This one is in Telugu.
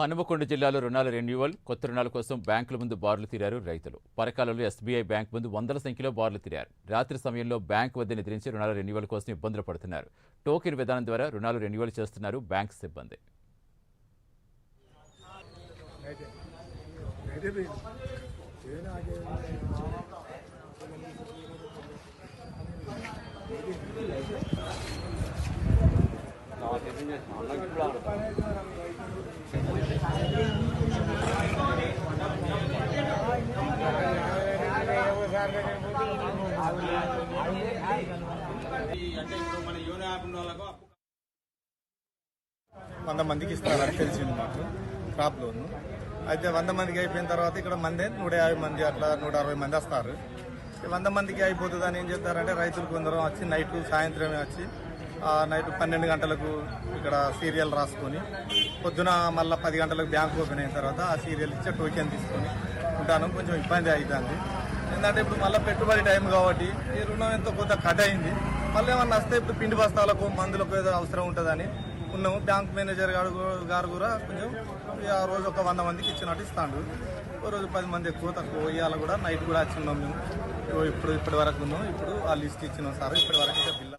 హనుమకొండ జిల్లాలో రుణాల రెన్యువల్ కొత్త రుణాల కోసం బ్యాంకుల ముందు బార్లు తీరారు రైతులు. పరకాలలో ఎస్బీఐ బ్యాంక్ ముందు వందల సంఖ్యలో బార్లు తీరారు. రాత్రి సమయంలో బ్యాంక్ వద్ద నిద్రించి రుణాల రెన్యువల్ కోసం ఇబ్బందులు పడుతున్నారు. టోకెన్ విధానం ద్వారా రుణాలు రెన్యువల్ చేస్తున్నారు బ్యాంక్ సిబ్బంది. ఇప్పుడు వంద మందికి ఇస్తారని తెలిసింది మాకు క్రాప్ లోన్ అయితే వంద మందికి అయిపోయిన తర్వాత ఇక్కడ మంది నూట యాభై మంది అట్లా నూట అరవై మంది వస్తారు. వంద మందికి అయిపోతుందని ఏం చేస్తారంటే రైతులు కొందరు వచ్చి నైట్ సాయంత్రమే వచ్చి ఆ నైట్ పన్నెండు గంటలకు ఇక్కడ సీరియల్ రాసుకొని పొద్దున మళ్ళీ పది గంటలకు బ్యాంక్ ఓపెన్ అయిన తర్వాత ఆ సీరియల్ ఇచ్చే టోకెన్ తీసుకొని ఉంటాను. కొంచెం ఇబ్బంది అవుతుంది. ఏంటంటే ఇప్పుడు మళ్ళీ పెట్టుబడి టైం కాబట్టి ఈ రుణం ఎంతో కొంత కట్ అయింది. మళ్ళీ ఏమన్నా వస్తే ఇప్పుడు పిండి బస్తాలకు మందులకు ఏదో అవసరం ఉంటుందని ఉన్నాము. బ్యాంక్ మేనేజర్ గారు గారు కూడా కొంచెం ఆ రోజు ఒక వంద మందికి ఇచ్చినట్టు ఇస్తాడు. ఓ రోజు పది మంది ఎక్కువ తక్కువ ఇవాళ కూడా. నైట్ కూడా వచ్చి ఉన్నాం మేము ఇప్పుడు ఇప్పటి వరకు ఉన్నాం. ఇప్పుడు ఆ లిస్ట్ ఇచ్చినాం సార్. ఇప్పటి వరకు పిల్ల